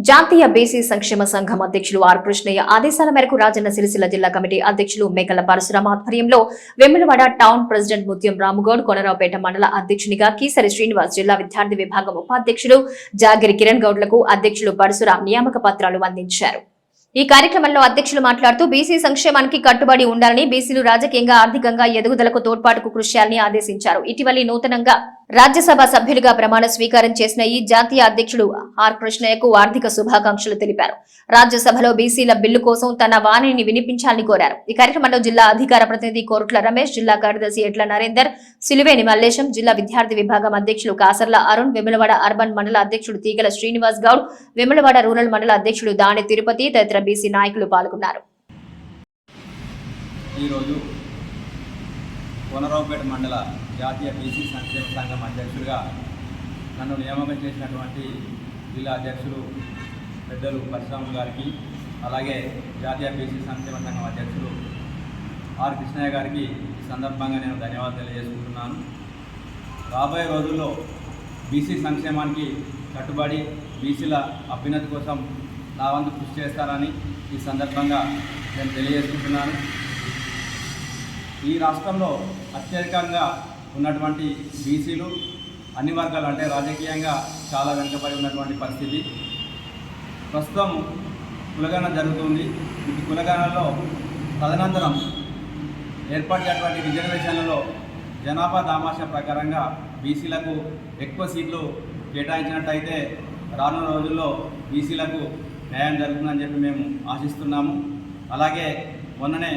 జాతీయ బీసీ సంక్షేమ సంఘం అధ్యక్షులు ఆర్ కృష్ణయ్య ఆదేశాల మేరకు రాజన్న సిరిసిల్ల జిల్లా కమిటీ అధ్యక్షులు మేకల పరశురామ ఆధ్వర్యంలో వెమ్మిలివాడ టౌన్ ప్రెసిడెంట్ ముత్యం రామగౌడ్ కొనరావుపేట మండల అధ్యక్షునిగా కీసరి శ్రీనివాస్ జిల్లా విద్యార్థి విభాగం ఉపాధ్యక్షులు జాగిరి కిరణ్ గౌడ్లకు అధ్యక్షులు పరశురాం నియామక పత్రాలు అందించారు. ఈ కార్యక్రమంలో అధ్యక్షులు మాట్లాడుతూ బీసీ సంక్షేమానికి కట్టుబడి ఉండాలని బీసీలు రాజకీయంగా ఆర్థికంగా ఎదుగుదలకు తోడ్పాటుకు కృషి చేయాలని ఆదేశించారు. ఇటీవలి నూతనంగా రాజ్యసభ సభ్యులుగా ప్రమాణ స్వీకారం చేసిన ఈ జాతీయ అధ్యక్షుడు ఆర్ కృష్ణయ్యకు ఆర్థిక శుభాకాంక్షలు తెలిపారు. రాజ్యసభలో బీసీల బిల్లు కోసం తన వాణిని వినిపించాలని కోరారు. ఈ కార్యక్రమంలో జిల్లా అధికార ప్రతినిధి కోరుట్ల రమేష్ జిల్లా కార్యదర్శి ఎట్ల నరేందర్ సిలివేని మల్లేశం జిల్లా విద్యార్థి విభాగం అధ్యక్షులు కాసర్ల అరుణ్ విమలవాడ అర్బన్ మండల అధ్యక్షుడు తీగల శ్రీనివాస్ గౌడ్ విమలవాడ రూరల్ మండల అధ్యక్షుడు దాని తిరుపతి తదితర బీసీ నాయకులు పాల్గొన్నారు. ఈరోజు కోనరావుపేట మండల జాతీయ బీసీ సంక్షేమ సంఘం అధ్యక్షుడిగా నన్ను నియామకం చేసినటువంటి జిల్లా అధ్యక్షులు పెద్దలు పరశురాములు గారికి అలాగే జాతీయ బీసీ సంక్షేమ సంఘం అధ్యక్షులు ఆర్ కృష్ణయ్య గారికి ఈ సందర్భంగా నేను ధన్యవాదాలు తెలియజేసుకుంటున్నాను. రాబోయే రోజుల్లో బీసీ సంక్షేమానికి కట్టుబడి బీసీల అభ్యున్నతి కోసం నా వంతు కృషి చేస్తానని ఈ సందర్భంగా నేను తెలియజేసుకుంటున్నాను. ఈ రాష్ట్రంలో అత్యధికంగా ఉన్నటువంటి బీసీలు అన్ని వర్గాలు అంటే రాజకీయంగా చాలా వెనుకబడి ఉన్నటువంటి పరిస్థితి. ప్రస్తుతం కులగణన జరుగుతుంది. ఈ కులగణనలో తదనంతరం ఏర్పడినటువంటి రిజర్వేషన్లలో జనాభా దామాషా ప్రకారంగా బీసీలకు ఎక్కువ సీట్లు కేటాయించినట్టయితే రానున్న రోజుల్లో బీసీలకు న్యాయం జరుగుతుందని చెప్పి మేము ఆశిస్తున్నాము. అలాగే మొన్ననే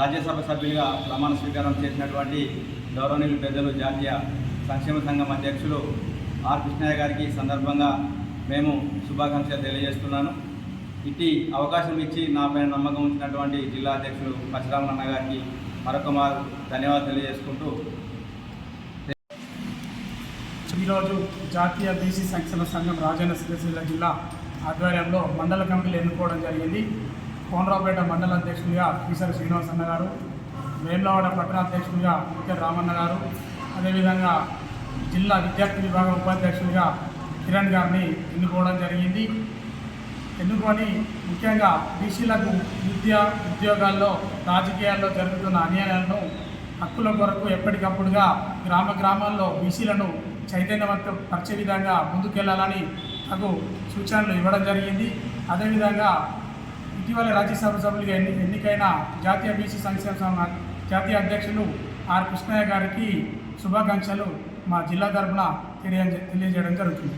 రాజ్యసభ సభ్యులుగా ప్రమాణ స్వీకారం చేసినటువంటి గౌరవనీయులు పెద్దలు జాతీయ సంక్షేమ సంఘం అధ్యక్షులు ఆర్ కృష్ణయ్య గారికి సందర్భంగా మేము శుభాకాంక్షలు తెలియజేస్తున్నాను. ఇట్టి అవకాశం ఇచ్చి నాపైన నమ్మకం ఉంచినటువంటి జిల్లా అధ్యక్షులు పరశురామన్న గారికి మరొక మారు ధన్యవాదాలు తెలియజేసుకుంటూ ఈరోజు జాతీయ బీసీ సంక్షేమ సంఘం రాజన్న సిరిసిల్ల జిల్లా ఆధ్వర్యంలో మండల కమిటీలు ఎన్నుకోవడం జరిగింది. కోనరావుపేట మండల అధ్యక్షుడిగా కీసరి శ్రీనివాస్ అన్న గారు వేములవాడ పట్టణ అధ్యక్షుడిగా ముఖ్య రామన్న గారు అదేవిధంగా జిల్లా విద్యార్థి విభాగం ఉపాధ్యక్షుడిగా కిరణ్ గారిని ఎన్నుకోవడం జరిగింది. ఎన్నుకొని ముఖ్యంగా బీసీలకు విద్య ఉద్యోగాల్లో రాజకీయాల్లో జరుగుతున్న అన్యాయాలను హక్కుల కొరకు ఎప్పటికప్పుడుగా గ్రామ గ్రామాల్లో బీసీలను చైతన్యవంతం పరిచే విధంగా ముందుకెళ్ళాలని తగు సూచనలు ఇవ్వడం జరిగింది. అదేవిధంగా ఇటీవల రాజ్యసభ సభ్యులుగా ఎన్ని ఎన్నికైన జాతీయ బీసీ సంక్షేమ సంఘ జాతీయ అధ్యక్షులు ఆర్. కృష్ణయ్య గారికి శుభాకాంక్షలు మా జిల్లా తరఫున తెలియ తెలియజేయడం జరుగుతుంది.